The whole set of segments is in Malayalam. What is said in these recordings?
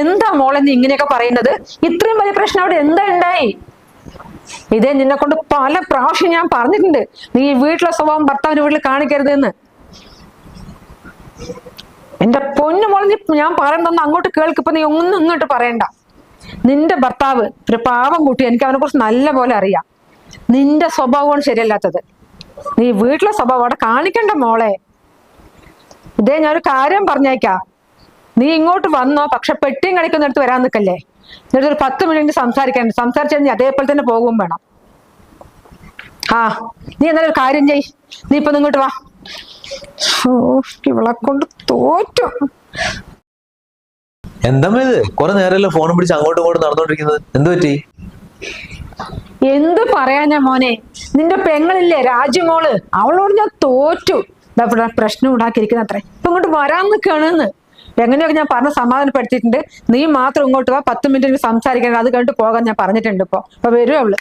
എന്താ മോളെ നീ ഇങ്ങനെയൊക്കെ പറയുന്നത്? ഇത്രയും വലിയ പ്രശ്നം അവിടെ എന്താ ഉണ്ടായി? ഇതേ നിന്നെ കൊണ്ട് പല പ്രാവശ്യം ഞാൻ പറഞ്ഞിട്ടുണ്ട്. നീ വീട്ടിലെ സ്വഭാവം ഭർത്താവിന്റെ വീട്ടിൽ കാണിക്കരുത് എന്ന് എന്റെ പൊന്നു മോളെ നീ ഞാൻ പറയണ്ടെന്ന് അങ്ങോട്ട് കേൾക്കിപ്പോ നീ ഒന്നും ഇങ്ങോട്ട് പറയണ്ട. നിന്റെ ഭർത്താവ് ഒരു പാവം കുട്ടി എനിക്ക് അവനെ കുറിച്ച് നല്ല പോലെ അറിയാം. നിന്റെ സ്വഭാവമാണ് ശരിയല്ലാത്തത്. നീ വീട്ടിലെ സ്വഭാവം അവിടെ കാണിക്കണ്ട മോളെ. ഇതേ ഞാനൊരു കാര്യം പറഞ്ഞേക്കാം. നീ ഇങ്ങോട്ട് വന്നോ പക്ഷെ പെട്ടിയും കളിക്കുന്നിടത്ത് വരാൻ നിൽക്കല്ലേ? എന്നിട്ട് ഒരു പത്ത് മിനിറ്റ് സംസാരിക്കാൻ സംസാരിച്ചാൽ നീ അതേപോലെ തന്നെ പോകും വേണം. ആ നീ എന്നാലും ഒരു കാര്യം ചെയ് നീ ഇപ്പൊ ഇങ്ങോട്ട് വാ. ഇവളെ കൊണ്ട് തോറ്റു. എന്താ ഇത്? കുറെ ഫോൺ ഫോണും പിടിച്ച് അങ്ങോട്ടും ഇങ്ങോട്ടും നടന്നോണ്ടിരിക്കുന്നത്. എന്ത് പറ്റി? എന്ത് പറയാനാ മോനെ? നിന്റെ പെങ്ങളില്ലേ രാജ്യമോൾ അവളോട് ഞാൻ തോറ്റു. പ്രശ്നം ഉണ്ടാക്കിയിരിക്കുന്ന അത്രേ ഇപ്പൊ ഇങ്ങോട്ട് വരാൻ നിൽക്കുകയാണെന്ന് എങ്ങനെയൊക്കെ ഞാൻ പറഞ്ഞ സമാധാനപ്പെടുത്തിയിട്ടുണ്ട്. നീ മാത്രം ഇങ്ങോട്ട് വാ. പത്ത് മിനിറ്റ് സംസാരിക്കണം അത് കണ്ടിട്ട് പോകാൻ ഞാൻ പറഞ്ഞിട്ടുണ്ട് ഇപ്പൊ. അപ്പൊ വരുവേ ഉള്ളു.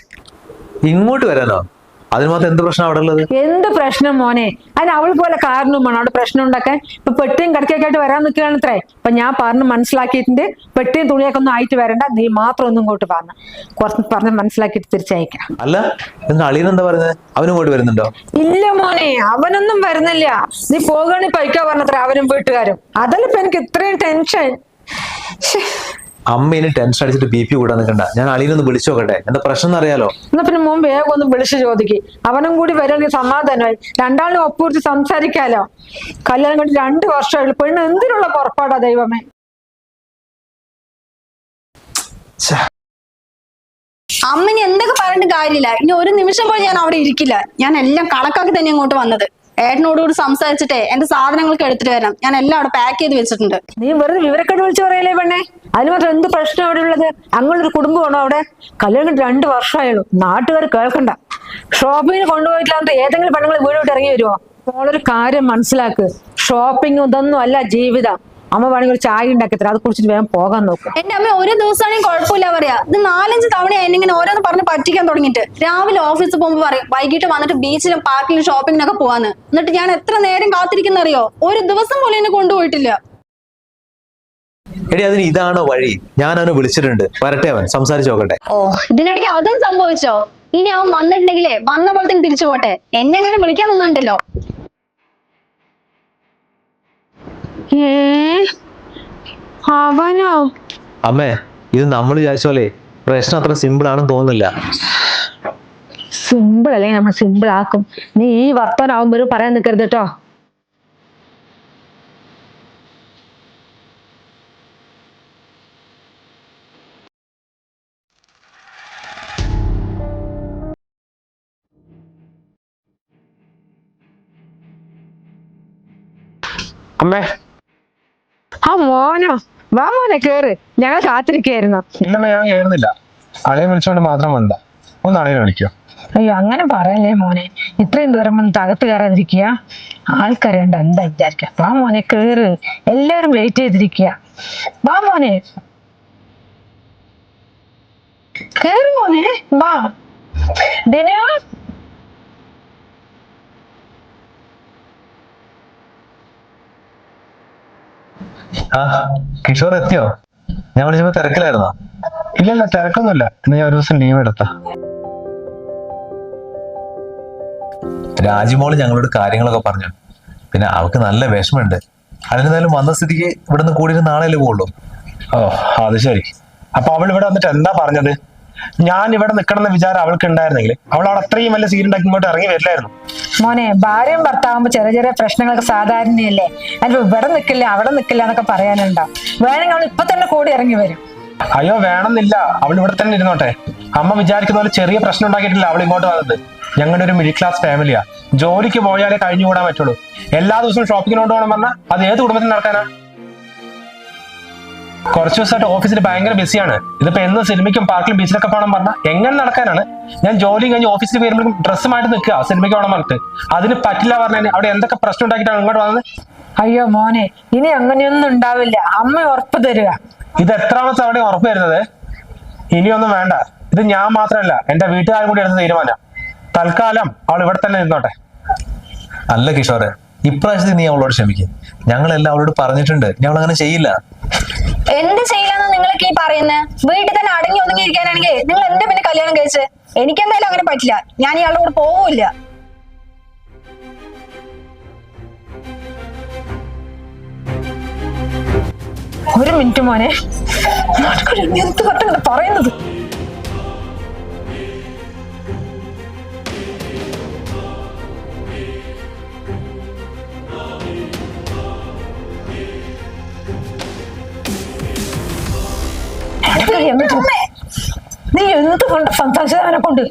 ഇങ്ങോട്ട് വരാനോ? അതിന് മാത്രം എന്ത് പ്രശ്നം അവിടെ ഉള്ളത്? എന്ത് പ്രശ്നം മോനെ? അതിന് അവൾ പോലെ കാരണവുമാണ് അവിടെ പ്രശ്നം ഉണ്ടാക്കാൻ ഇപ്പൊ പെട്ടിയും കടക്കൊക്കെ ആയിട്ട് വരാൻ നിൽക്കുകയാണ് അത്രേ ഇപ്പൊ ഞാൻ പറഞ്ഞ് മനസ്സിലാക്കിയിട്ടുണ്ട്. പെട്ടിയും തുണിയൊക്കെ ഒന്നും ആയിട്ട് വരണ്ട. നീ മാത്രം ഒന്നും ഇങ്ങോട്ട് പറഞ്ഞ കുറച്ച് പറഞ്ഞ് മനസ്സിലാക്കിയിട്ട് തിരിച്ചയക്കാം അല്ല നിങ്ങൾ അളിയൻ എന്താ പറയുന്നത് അവനും ഇങ്ങോട്ട് വരുന്നുണ്ടോ? ഇല്ല മോനെ അവനൊന്നും വരുന്നില്ല. നീ പോകണി പൈക്കാ പറഞ്ഞത്ര അവനും വീട്ടുകാരും. അതല്ല ഇപ്പൊ എനിക്ക് ഇത്രയും ടെൻഷൻ. അമ്മ ഇനി ടെൻഷൻ അടിച്ചിട്ട് ബി പി കൂടാൻ നിൽക്കണ്ട ഞാൻ അളിയനൊന്ന് വിളിച്ചു നോക്കട്ടെ. എന്താ പ്രശ്നം എന്ന് അറിയാലോ എന്നാ പിന്നെ മുമ്പ് വേഗം ഒന്ന് വിളിച്ചു ചോദിക്കും. അവനും കൂടി വരണമെങ്കിൽ സമാധാനമായി. രണ്ടാളും ഒപ്പുറിച്ച് സംസാരിക്കാലോ. കല്യാണം കഴിഞ്ഞ് രണ്ട് വർഷമായി പെണ്ണ് എന്തിനുള്ള പുറപ്പാടാ ദൈവമേ? ഛെ, അമ്മനി എന്തൊക്കെ പറഞ്ഞിട്ട് കാര്യമില്ല. ഇനി ഒരു നിമിഷം പോലും ഞാൻ അവിടെ ഇരിക്കില്ല. ഞാൻ എല്ലാം കണക്കാക്കി തന്നെ ഇങ്ങോട്ട് വന്നത്. ഏട്ടനോട് കൂടി സംസാരിച്ചിട്ടേ എന്റെ സാധനങ്ങൾക്ക് എടുത്തിട്ട് വരാം ഞാൻ എല്ലാം അവിടെ പാക്ക് ചെയ്ത് വെച്ചിട്ടുണ്ട്. നീ വെറുതെ വിവരക്കേട് വിളിച്ചു പറയലേ പെണ്ണേ? അതിന് മാത്രം എന്ത് പ്രശ്നം അവിടെ ഉള്ളത്? അങ്ങനൊരു കുടുംബമാണോ അവിടെ? കല്യാണം രണ്ടു വർഷമായുള്ളൂ. നാട്ടുകാർ കേൾക്കണ്ട. ഷോപ്പിങ്ങിന് കൊണ്ടുപോയിട്ടില്ലാത്ത ഏതെങ്കിലും പെണ്ണുങ്ങൾ വീട് വിട്ട് ഇറങ്ങി വരുമോ മോളൊരു കാര്യം മനസ്സിലാക്ക്. ഷോപ്പിംഗ് ഇതൊന്നും അല്ല ജീവിതം. അമ്മ വേണമെങ്കിൽ ഒരു ചായ ഉണ്ടാക്കി തരാം. അത് കുടിച്ചിട്ട് വേഗം പോകാൻ നോക്കും. എന്റെ അമ്മ ഒരു ദിവസമാണെങ്കിൽ കുഴപ്പമില്ല പറയാ. ഇത് നാലഞ്ച് തവണ ഇങ്ങനെ ഓരോന്ന് പറഞ്ഞ് പറ്റിക്കാൻ തുടങ്ങിയിട്ട്. രാവിലെ ഓഫീസിൽ പോകുമ്പോൾ പറയും വൈകിട്ട് വന്നിട്ട് ബീച്ചിലും പാർക്കിലും ഷോപ്പിങ്ങിനൊക്കെ പോവാന്ന്. എന്നിട്ട് ഞാൻ എത്ര നേരം കാത്തിരിക്കുന്ന അറിയോ? ഒരു ദിവസം പോലും എന്നെ കൊണ്ടുപോയിട്ടില്ല. എടി അതിന് ഇതാണോ വഴി? ഞാൻ അവനെ വിളിച്ചിട്ടുണ്ട്. വരട്ടെ അവൻ. സംസാരിച്ചു നോക്കട്ടെ. ഓ ഇതിനിടയ്ക്ക് അതും സംഭവിച്ചോ? ഇനി അവൻ വന്നിട്ടുണ്ടെങ്കിലേ വന്ന പോലെ തന്നെ തിരിച്ചു പോട്ടെ. എന്നെ അങ്ങനെ വിളിക്കാൻ നിന്നുണ്ടല്ലോ അവനോ? അമ്മേ ഇത് നമ്മൾ വിചാരിച്ച പോലെ പ്രശ്നം അത്ര സിമ്പിൾ ആണെന്ന് തോന്നുന്നില്ല. സിമ്പിൾ അല്ലെങ്കിൽ നമ്മൾ സിമ്പിൾ ആക്കും. നീ ഈ വർത്തമാനാവുമ്പോഴും പറയാൻ നിൽക്കരുത് കേട്ടോ. അമ്മേ ആ മോനോ. വാ മോനെ കേറ്. ഞങ്ങൾ കാത്തിരിക്കായിരുന്നു ഇന്നലെ ഞാൻ കേറുന്നില്ല. അളിയെ വിളിച്ചോണ്ട് മാത്രം വന്ന ഒന്ന് അളിയെ വിളിക്കോ അയ്യോ അങ്ങനെ പറയല്ലേ മോനെ. ഇത്രയും ദൂരം വന്ന് തകത്ത് കയറാതിരിക്കുക? ആൾക്കാരുണ്ട് എന്താ വിചാരിക്കുക? വാ മോനെ കേറ്. എല്ലാരും വെയിറ്റ് ചെയ്തിരിക്കുക. വാ മോനെ. കേറ് മോനെ വാ. ദിനു ആ കിഷോർ എത്തിയോ ഞാൻ വിളിച്ചപ്പോ തിരക്കിലായിരുന്നോ? ഇല്ലല്ല തിരക്കൊന്നുമില്ല. ഞാൻ ഒരു ദിവസം ലീവ് എടുത്താ. രാജിമോൾ ഞങ്ങളോട് കാര്യങ്ങളൊക്കെ പറഞ്ഞു. പിന്നെ അവൾക്ക് നല്ല വിഷമമുണ്ട്. അതിനെന്തായാലും വന്ന സ്ഥിതിക്ക് ഇവിടുന്ന് കൂടി നാളെയല്ലേ പോകുള്ളൂ ഓ അത് ശരി. അപ്പൊ അവൾ ഇവിടെ വന്നിട്ട് എന്താ പറഞ്ഞത്? ഞാൻ ഇവിടെ നിൽക്കണമെന്ന വിചാരം അവൾക്ക് ഉണ്ടായിരുന്നെങ്കിൽ അവൾ അവിടെ അത്രയും വലിയ സീൻ ഉണ്ടാക്കി ഇങ്ങോട്ട് ഇറങ്ങി വരില്ലായിരുന്നു. മോനെ ഭാര്യയും ഭർത്താവുമ്പോ ചെറിയ ചെറിയ പ്രശ്നങ്ങളൊക്കെ സാധാരണയല്ലേ? അതിന് ഇവിടെ നിൽക്കില്ല അവിടെ നിൽക്കില്ല എന്നൊക്കെ പറയാനുണ്ടോ? വേണമെങ്കിൽ അവൾ ഇപ്പൊ തന്നെ കൂടി ഇറങ്ങി വരും. അയ്യോ വേണമെന്നില്ല. അവൾ ഇവിടെ തന്നെ ഇരുന്നോട്ടെ. അമ്മ വിചാരിക്കുന്ന പോലെ ചെറിയ പ്രശ്നം ഉണ്ടാക്കിയിട്ടില്ല അവൾ ഇങ്ങോട്ട് വന്നത്. ഞങ്ങളുടെ ഒരു മിഡിൽ ക്ലാസ് ഫാമിലിയാ ജോലിക്ക് പോയാലേ കഴിഞ്ഞുകൂടാൻ പറ്റുള്ളൂ. എല്ലാ ദിവസവും ഷോപ്പിങ്ങിന് പോകണം പറഞ്ഞാൽ അത് ഏത് കുടുംബത്തിൽ നടക്കാനാ? കുറച്ച് ദിവസമായിട്ട് ഓഫീസിൽ ഭയങ്കര ബിസിയാണ്. ഇതിപ്പോ എന്ന് സിനിമയ്ക്കും പാർക്കിലും ബീച്ചിലൊക്കെ പോകണം പറഞ്ഞാൽ എങ്ങനെ നടക്കാനാണ്? ഞാൻ ജോലി കഴിഞ്ഞ് ഓഫീസിൽ വരുമ്പോഴേക്കും മാറ്റി നിൽക്കുക സിനിമയ്ക്ക് പോകണം പറഞ്ഞിട്ട്. അതിന് പറ്റില്ല പറഞ്ഞാൽ അവിടെ എന്തൊക്കെ പ്രശ്നം ഉണ്ടാക്കിയിട്ടാണ് ഇങ്ങോട്ട് വന്നത്? അയ്യോ മോനെ ഇനി അങ്ങനെയൊന്നും ഉണ്ടാവില്ല. അമ്മ ഉറപ്പ് തരിക. ഇത് എത്രാമത്തെ അവിടെ ഉറപ്പ് വരുന്നത് ഇനിയൊന്നും വേണ്ട. ഇത് ഞാൻ മാത്രമല്ല എന്റെ വീട്ടുകാരും കൂടി എടുത്ത തീരുമാനം. തൽക്കാലം അവൾ ഇവിടെ തന്നെ നിന്നോട്ടെ. അല്ല കിഷോറെ ഇപ്രാവശ്യത്തിൽ നീ അവളോട് ക്ഷമിക്കും. ഞങ്ങളെല്ലാം അവളോട് പറഞ്ഞിട്ടുണ്ട്. ഞങ്ങൾ അങ്ങനെ ചെയ്യില്ല. എന്ത് ചെയ്യാന്ന് നിങ്ങളൊക്കെ ഈ പറയുന്നത് വീട്ടിൽ തന്നെ അടങ്ങി ഒതുങ്ങി ഇരിക്കാനാണെങ്കിൽ നിങ്ങൾ എന്റെ പിന്നെ കല്യാണം കഴിച്ച്? എനിക്കെന്തായാലും അങ്ങനെ പറ്റില്ല. ഞാൻ ഇയാളുടെ കൂടെ പോവില്ല. ഒരു മിനിറ്റ് മോനെ. പറയുന്നത്? എന്നിട്ട് നീ എന്ത് കൊണ്ട് സംസാരിച്ചവനെ കൊണ്ട്?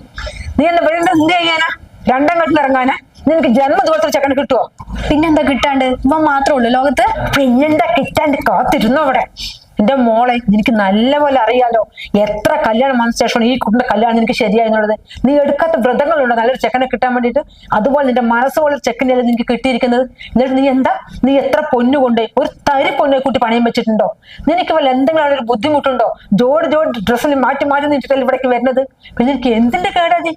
നീ എന്നെ വീണ്ടും എന്ത് ചെയ്യാനാ? രണ്ടാം കെട്ടിൽ ഇറങ്ങാനാ? നിനക്ക് ജന്മദിവസം ചെക്കനെ കിട്ടുവോ? പിന്നെന്താ കിട്ടാണ്ട്? ഇവ മാത്രമേ ഉള്ളൂ ലോകത്ത്. പിന്നെന്താ കിട്ടാണ്ട് കാത്തിരുന്നു അവിടെ? എന്റെ മോളെ നിനക്ക് നല്ലപോലെ അറിയാലോ. എത്ര കല്യാണം വന്ന ശേഷമാണ് ഈ കുട്ടിന്റെ കല്യാണം നിനക്ക് ശരിയായെന്നുള്ളത് നീ എടുക്കാത്ത വ്രതങ്ങളുണ്ടോ നല്ലൊരു ചെക്കനെ കിട്ടാൻ വേണ്ടിയിട്ട് അതുപോലെ നിന്റെ മനസ്സുപോലെ ചെക്കന്റെ നിനക്ക് കിട്ടിയിരിക്കുന്നത്. എന്നിട്ട് നീ എന്താ? നീ എത്ര പൊന്നു കൊണ്ട് ഒരു തരി പൊന്നെ കൂട്ടി പണയം വെച്ചിട്ടുണ്ടോ? നിനക്ക് വല്ല എന്തെങ്കിലും അവിടെ ഒരു ബുദ്ധിമുട്ടുണ്ടോ? ജോഡി ജോഡി ഡ്രസ്സിന് മാറ്റി മാറ്റി നിന്നിട്ടല്ലേ ഇവിടേക്ക് വരുന്നത്? പിന്നെ നിനക്ക് എന്തിന്റെ കേടാ നീ?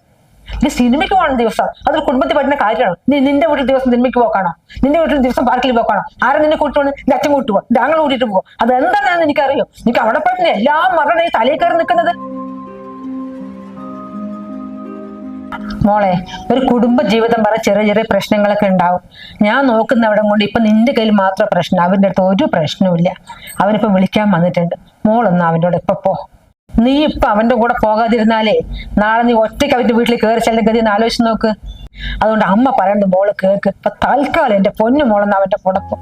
നീ സിനിമയ്ക്ക് പോകണം ദിവസം. അതൊരു കുടുംബത്തിൽ പറ്റുന്ന കാര്യമാണ്. നീ നിന്റെ വീട്ടിൽ ദിവസം സിനിമയ്ക്ക് പോക്കാണോ നിന്റെ വീട്ടിൽ ദിവസം പാർക്കിൽ പോക്കാണോ ആരും നിന്നെ കൂട്ടുകൊണ്ട് നിന്റെ അച്ഛൻ കൂട്ടുപോകും ഞങ്ങൾ കൂട്ടിയിട്ട് പോകും. അത് എന്താണെന്ന് എനിക്കറിയോ? നിനക്ക് അവിടെ പറ്റുന്ന എല്ലാ മരണം ഈ തലയിൽ കയറി നിൽക്കുന്നത്? മോളെ ഒരു കുടുംബ ജീവിതം പറ ചെറിയ ചെറിയ പ്രശ്നങ്ങളൊക്കെ ഉണ്ടാവും. ഞാൻ നോക്കുന്ന അവിടെ കൊണ്ട് ഇപ്പൊ നിന്റെ കയ്യിൽ മാത്രം പ്രശ്നം. അവന്റെ അടുത്ത് ഒരു പ്രശ്നവും ഇല്ല. അവനിപ്പോ വിളിക്കാൻ വന്നിട്ടുണ്ട്. മോളൊന്നും അവന്റെ ഇപ്പൊ പോ. നീ ഇപ്പൊ അവന്റെ കൂടെ പോകാതിരുന്നാലേ നാളെ നീ ഒറ്റയ്ക്ക് അവന്റെ വീട്ടിൽ കയറി ചെല്ലും. ഗതി എന്ന് ആലോചിച്ച് നോക്ക്. അതുകൊണ്ട് അമ്മ പറയണ്ട മോൾ കേക്ക്. ഇപ്പൊ തൽക്കാലം എന്റെ പൊന്നു മോളെന്ന് അവന്റെ കൂടെ പോ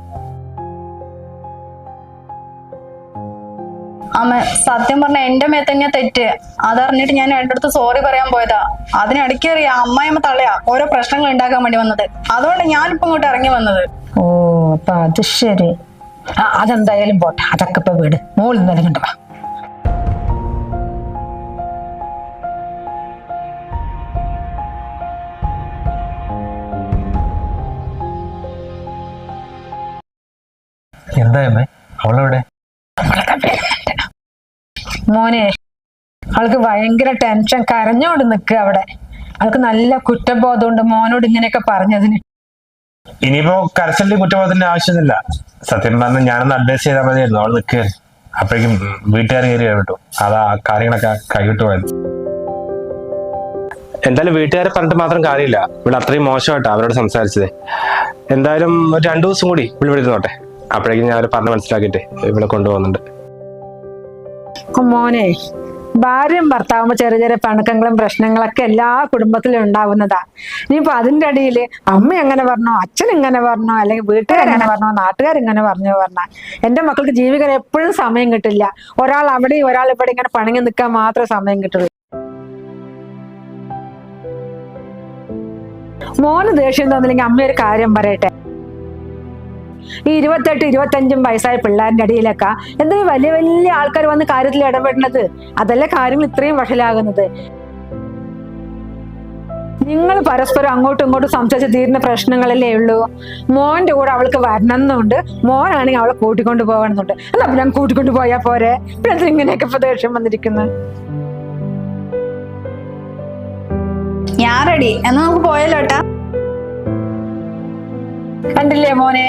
അമ്മ സത്യം പറഞ്ഞ എന്റെ മേത്ത് തന്നെയാ തെറ്റ്. അതറിഞ്ഞിട്ട് ഞാൻ എന്റെ അടുത്ത് സോറി പറയാൻ പോയതാ. അതിനിടയ്ക്ക് അറിയാ അമ്മായിമ്മ തള്ളയാ ഓരോ പ്രശ്നങ്ങൾ ഉണ്ടാക്കാൻ വേണ്ടി വന്നത്. അതുകൊണ്ട് ഞാൻ ഞാനിപ്പോ ഇങ്ങോട്ട് ഇറങ്ങി വന്നത്. ഓ അപ്പൊ അത് ശരി. അതെന്തായാലും പോട്ടെ. അതൊക്കെ ഇപ്പൊ വീട്. മോളിൽ വാ. എന്തായമ്മേ അവളെവിടെ? മോനെ അവൾക്ക് ഭയങ്കര ടെൻഷൻ കരഞ്ഞോണ്ട് നിൽക്കുക അവിടെ. അവൾക്ക് നല്ല കുറ്റബോധമുണ്ട് മോനോട് ഇങ്ങനെയൊക്കെ പറഞ്ഞതിന്. ഇനിയിപ്പോ കരച്ചലിന്റെ കുറ്റബോധത്തിന്റെ ആവശ്യമൊന്നുമില്ല. സത്യം പറഞ്ഞ ഞാനൊന്ന് അഡ്വൈസ് ചെയ്താൽ മതിയായിരുന്നു. അവൾ നിൽക്കുക അപ്പോഴേക്കും വീട്ടുകാർ കയറി വിട്ടു അതാ കാര്യങ്ങളൊക്കെ കൈവിട്ട് പോയത്. എന്തായാലും വീട്ടുകാരെ പറഞ്ഞിട്ട് മാത്രം കാര്യമില്ല. ഇവിടെ അത്രയും മോശമായിട്ടാ അവരോട് സംസാരിച്ചത്. എന്തായാലും ഒരു രണ്ടു ദിവസം കൂടി ഇവിടെ ഇരുന്നോട്ടെ അപ്പോഴേക്കും ഞാൻ പറഞ്ഞ് മനസ്സിലാക്കിയിട്ട് ഇവിടെ കൊണ്ടുപോകുന്നുണ്ട്. മോനെ ഭാര്യയും ഭർത്താവും ചെറിയ ചെറിയ പണക്കങ്ങളും പ്രശ്നങ്ങളൊക്കെ എല്ലാ കുടുംബത്തിലും ഉണ്ടാവുന്നതാ. ഇനിയിപ്പോ അതിന്റെ അടിയിൽ അമ്മ എങ്ങനെ പറഞ്ഞോ അച്ഛൻ ഇങ്ങനെ പറഞ്ഞോ അല്ലെങ്കിൽ വീട്ടുകാരെങ്ങനെ പറഞ്ഞോ നാട്ടുകാരിങ്ങനെ പറഞ്ഞോ പറഞ്ഞ എന്റെ മക്കൾക്ക് ജീവിക്കാൻ എപ്പോഴും സമയം കിട്ടില്ല. ഒരാൾ അവിടെ ഒരാൾ ഇവിടെ ഇങ്ങനെ പണങ്ങി നിൽക്കാൻ മാത്രമേ സമയം കിട്ടുള്ളൂ. മോന് ദേഷ്യം തോന്നില്ലെങ്കിൽ അമ്മ ഒരു കാര്യം പറയട്ടെ. ഈ ഇരുപത്തെട്ട് ഇരുപത്തഞ്ചും വയസ്സായ പിള്ളേരുടെ അടിയിലൊക്കെ എന്താ വലിയ വലിയ ആൾക്കാർ വന്ന് കാര്യത്തിൽ ഇടപെടുന്നത്. അതല്ലേ കാര്യങ്ങൾ ഇത്രയും വഷലാകുന്നത് നിങ്ങൾ പരസ്പരം അങ്ങോട്ടും ഇങ്ങോട്ടും സംസാരിച്ച് തീരുന്ന പ്രശ്നങ്ങളല്ലേ ഉള്ളൂ. മോന്റെ കൂടെ അവൾക്ക് വരണമെന്നുണ്ട്. മോനാണെങ്കിൽ അവളെ കൂട്ടിക്കൊണ്ട് പോകണമെന്നുണ്ട്. എന്നാ പിന്നെ കൂട്ടിക്കൊണ്ട് പോയാ പോരെ. പിന്നെ ഇങ്ങനെയൊക്കെ ഇപ്പൊ ദേഷ്യം വന്നിരിക്കുന്നത് ഞാൻ റെഡി എന്നാ നമുക്ക് പോയല്ലോ ഏട്ടാ? കണ്ടില്ലേ മോനെ?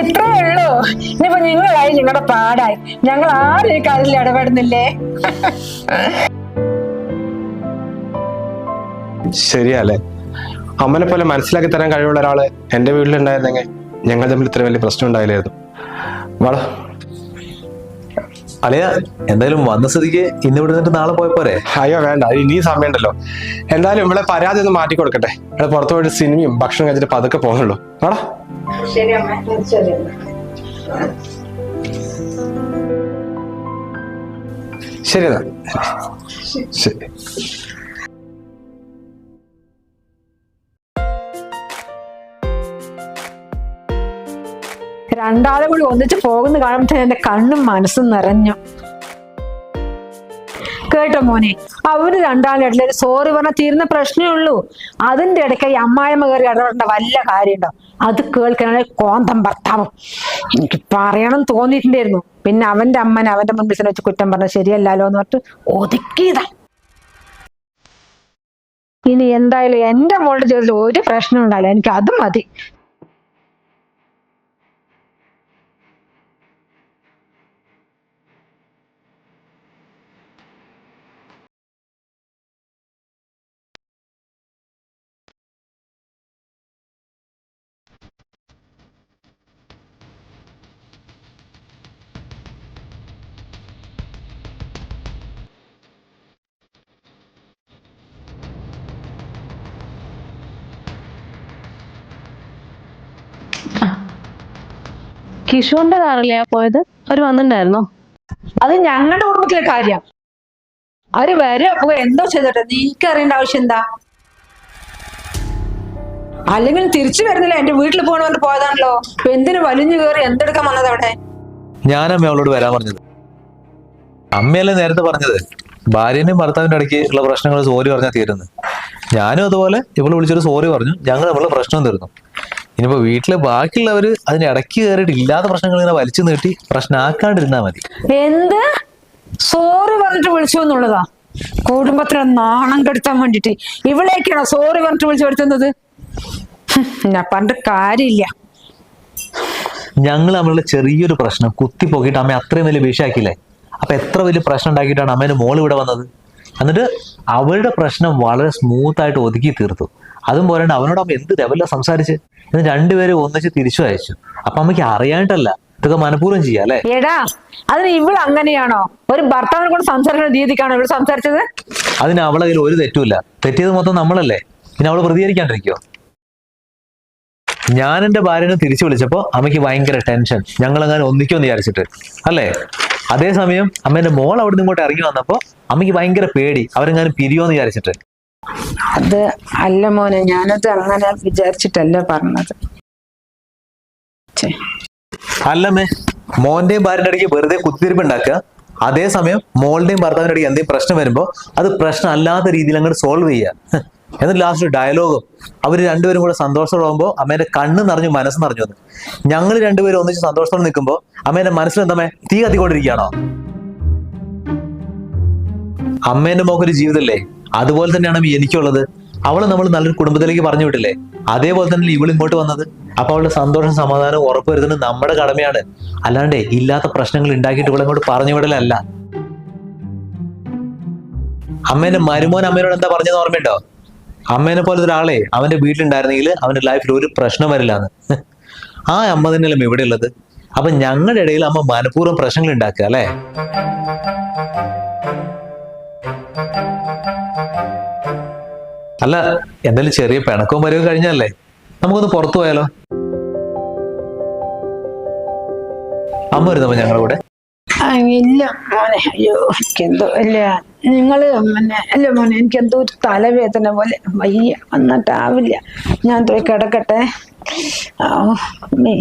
ഇത്രേ ഉള്ളൂ. ഇനിയിപ്പോ നിങ്ങളായി നിങ്ങളുടെ പാടായി. ഞങ്ങൾ ആരും ഈ കാര്യത്തിൽ ഇടപെടുന്നില്ലേ? ശരിയല്ലേ അമ്മനെ പോലെ മനസ്സിലാക്കി തരാൻ കഴിവുള്ള ഒരാൾ എന്റെ വീട്ടിലുണ്ടായിരുന്നെങ്കിൽ ഞങ്ങൾ തമ്മിൽ ഇത്ര വലിയ പ്രശ്നം ഉണ്ടായില്ലായിരുന്നു. വള അളിയ എന്തായാലും വന്ന സ്ഥിതിക്ക് ഇന്ന് ഇവിടെ നിന്നിട്ട് നാളെ പോയ പോരെ? അയ്യോ വേണ്ട. അത് ഇനിയും സമയമുണ്ടല്ലോ. എന്തായാലും ഇവിടെ പരാതി ഒന്ന് മാറ്റി കൊടുക്കട്ടെ. ഇവിടെ പുറത്തു പോയിട്ട് സിനിമയും ഭക്ഷണം കഴിച്ചിട്ട് പതുക്കെ പോകുന്നുള്ളൂ. ആടാ ശരി അമ്മ ശരി ശരി. രണ്ടാളും കൂടി ഒന്നിച്ച് പോകുന്ന കാണുമ്പോൾ എന്റെ കണ്ണും മനസ്സും നിറഞ്ഞു. കേട്ടോ മോനെ. അവർ രണ്ടാളും ഇടയിൽ സോറി പറഞ്ഞാൽ തീരുന്ന പ്രശ്നമേ ഉള്ളൂ. അതിന്റെ ഇടയ്ക്ക് ഈ അമ്മായിമ്മ കയറി ഇടപെടേണ്ട വല്ല കാര്യമുണ്ടോ? അത് കേൾക്കണേ. കോന്തം ഭർത്താവും. എനിക്ക് പറയണം തോന്നിയിട്ടുണ്ടായിരുന്നു. പിന്നെ അവന്റെ അമ്മനെ അവന്റെ മുൻപിൽ വെച്ച് കുറ്റം പറഞ്ഞ ശരിയല്ലല്ലോ എന്ന് പറഞ്ഞിട്ട് ഒതുക്കിയതാ. ഇനി എന്തായാലും എന്റെ മോളുടെ ജീവിതത്തിൽ ഒരു പ്രശ്നം ഉണ്ടാവില്ല. എനിക്ക് അത് മതി. കിഷുവിന്റെ കാറിലെയാ പോയത്? അവർ വന്നിട്ടുണ്ടായിരുന്നോ? അത് ഞങ്ങളുടെ കുടുംബത്തിലെ കാര്യം. അവർ വരെ പോയി എന്തോ ചെയ്തോട്ടെ നീക്ക് അറിയേണ്ട ആവശ്യം എന്താ? അല്ലെങ്കിൽ തിരിച്ചു വരുന്നില്ല എന്റെ വീട്ടിൽ പോകണമെന്ന് പോയതാണല്ലോ. ഇപ്പൊ എന്തിനു വലിഞ്ഞു കയറി എന്തെടുക്കാൻ വന്നത് അവിടെ? ഞാനമ്മ അവളോട് വരാൻ പറഞ്ഞത്. അമ്മയല്ലേ നേരത്തെ പറഞ്ഞത്? ഭാര്യനും ഭർത്താവിന്റെ ഇടയ്ക്ക് ഉള്ള പ്രശ്നങ്ങൾ സോറി പറഞ്ഞാൽ തീരുന്നു ഞാനും അതുപോലെ ഇവൾ വിളിച്ചൊരു സോറി പറഞ്ഞു. ഞങ്ങൾ നമ്മളെ പ്രശ്നം തീർന്നു. ഇനിയിപ്പോ വീട്ടിലെ ബാക്കിയുള്ളവര് അതിന് ഇടയ്ക്ക് കയറിയിട്ട് ഇല്ലാത്ത പ്രശ്നങ്ങൾ ഇങ്ങനെ വലിച്ചു നീട്ടി പ്രശ്നമാക്കാണ്ടിരുന്നാ മതി. എന്ത്? സോറി പറഞ്ഞിട്ട് വിളിച്ചു എന്നുള്ളതാ? കുടുംബത്തിനെ നാണം കെടുത്താൻ വേണ്ടിട്ട്. ഇവിളേക്കാണോ സോറി പറഞ്ഞിട്ട് വിളിച്ചു വരുത്തുന്നത്? ഞാൻ പണ്ട് കാര്യമില്ല. ഞങ്ങൾ തമ്മിലുള്ള ചെറിയൊരു പ്രശ്നം കുത്തി പോക്കിയിട്ട് അമ്മ അത്രയും വലിയ വിഷയാക്കിയില്ലേ അപ്പൊ എത്ര വലിയ പ്രശ്നം ഉണ്ടാക്കിയിട്ടാണ് അമ്മേന്റെ മോൾ ഇവിടെ വന്നത്? എന്നിട്ട് അവളുടെ പ്രശ്നം വളരെ സ്മൂത്ത് ആയിട്ട് ഒതുക്കി തീർത്തു. അതും പോരാണ്ട് അവനോട് അമ്മ എന്ത് ലെവലില സംസാരിച്ച്? എന്നിട്ട് രണ്ടുപേരെ ഒന്നിച്ച് തിരിച്ചു അയച്ചു. അപ്പൊ അമ്മയ്ക്ക് അറിയാനിട്ടല്ല ഇതൊക്കെ മനഃപൂർവം ചെയ്യാം അല്ലെ? എടാ അതിന് ഇവൾ അങ്ങനെയാണോ? ഒരു ഭർത്താവിനെ കൊണ്ട് സംസാരിക്കുന്ന രീതിക്കാണോ ഇവൾ സംസാരിച്ചത്? അതിന് അവളെ കയ്യിൽ ഒരു തെറ്റുമില്ല. തെറ്റിയത് മൊത്തം നമ്മളല്ലേ? പിന്നെ അവൾ പ്രതികരിക്കാണ്ടിരിക്കോ ഞാൻ എന്റെ ഭാര്യനെ തിരിച്ചു വിളിച്ചപ്പോ അമ്മയ്ക്ക് ഭയങ്കര ടെൻഷൻ ഞങ്ങൾ അങ്ങനെ ഒന്നിക്കുമെന്ന് വിചാരിച്ചിട്ട്. അല്ലേ? അതേസമയം അമ്മേന്റെ മോൾ അവിടെ നിന്ന് ഇങ്ങോട്ട് ഇറങ്ങി വന്നപ്പോ അമ്മയ്ക്ക് ഭയങ്കര പേടി. അവരെങ്ങാനും പിരിയോന്ന് വിചാരിച്ചിട്ട്. അത് അല്ല മോനെ ഞാനത് അങ്ങനെ വിചാരിച്ചിട്ടല്ല പറഞ്ഞത്. അല്ലമ്മേ മോന്റെയും ഭാര്യന്റെ ഇടയ്ക്ക് വെറുതെ കുത്തിരിപ്പ് ഉണ്ടാക്കുക. അതേസമയം മോളുടെയും ഭർത്താവിന്റെ ഇടയ്ക്ക് എന്തെങ്കിലും പ്രശ്നം വരുമ്പോ അത് പ്രശ്നം അല്ലാത്ത രീതിയിൽ അങ്ങോട്ട് സോൾവ് ചെയ്യുക. എന്നിട്ട് ലാസ്റ്റ് ഡയലോഗും അവർ രണ്ടുപേരും കൂടെ സന്തോഷത്തോടാകുമ്പോൾ അമ്മേന്റെ കണ്ണ് നിറഞ്ഞു മനസ്സ് നിറഞ്ഞു വന്നു. ഞങ്ങൾ രണ്ടുപേരും ഒന്നിച്ച് സന്തോഷത്തോടെ നിൽക്കുമ്പോൾ അമ്മേന്റെ മനസ്സിൽ എന്താ തീ കത്തിക്കൊണ്ടിരിക്കുകയാണോ? അമ്മേന്റെ മോക്കൊരു ജീവിതമല്ലേ അതുപോലെ തന്നെയാണ് എനിക്കുള്ളത്. അവളെ നമ്മൾ നല്ലൊരു കുടുംബത്തിലേക്ക് പറഞ്ഞു വിട്ടില്ലേ? അതേപോലെ തന്നെ ഇവൾ ഇങ്ങോട്ട് വന്നത്? അപ്പൊ അവളുടെ സന്തോഷം സമാധാനം ഉറപ്പുവരുത്തുന്നത് നമ്മുടെ കടമയാണ്. അല്ലാണ്ട് ഇല്ലാത്ത പ്രശ്നങ്ങൾ ഉണ്ടാക്കിയിട്ട് ഇവിടെ ഇങ്ങോട്ട് പറഞ്ഞു വിടലല്ല. അമ്മേന്റെ മരുമോൻ അമ്മേനോട് എന്താ പറഞ്ഞത് ഓർമ്മയുണ്ടോ? അമ്മേനെ പോലെ ഒരാളെ അവന്റെ വീട്ടിലുണ്ടായിരുന്നെങ്കിൽ അവന്റെ ലൈഫിൽ ഒരു പ്രശ്നം വരില്ലാന്ന്. ആ അമ്മ തന്നെയല്ലേ ഇവിടെ ഉള്ളത്? അപ്പൊ ഞങ്ങളുടെ ഇടയിൽ അമ്മ മനഃപൂർവം പ്രശ്നങ്ങൾ ഉണ്ടാക്കുക അല്ലെ? അല്ല എന്തായാലും ചെറിയ പിണക്കവും വരവും കഴിഞ്ഞല്ലേ നമുക്കൊന്ന് പുറത്തു പോയാലോ? അമ്മ വരുന്നപ്പോ ഞങ്ങളുടെ കൂടെ? ഇല്ല മോനെ അയ്യോ എനിക്കെന്തോ ഇല്ല. നിങ്ങൾ പിന്നെ അല്ല മോനെ എനിക്കെന്തോ ഒരു തലവേദന പോലെ വയ്യ വന്നിട്ടാവില്ല. ഞാൻ പോയി കിടക്കട്ടെ. ആ, അമ്മേ.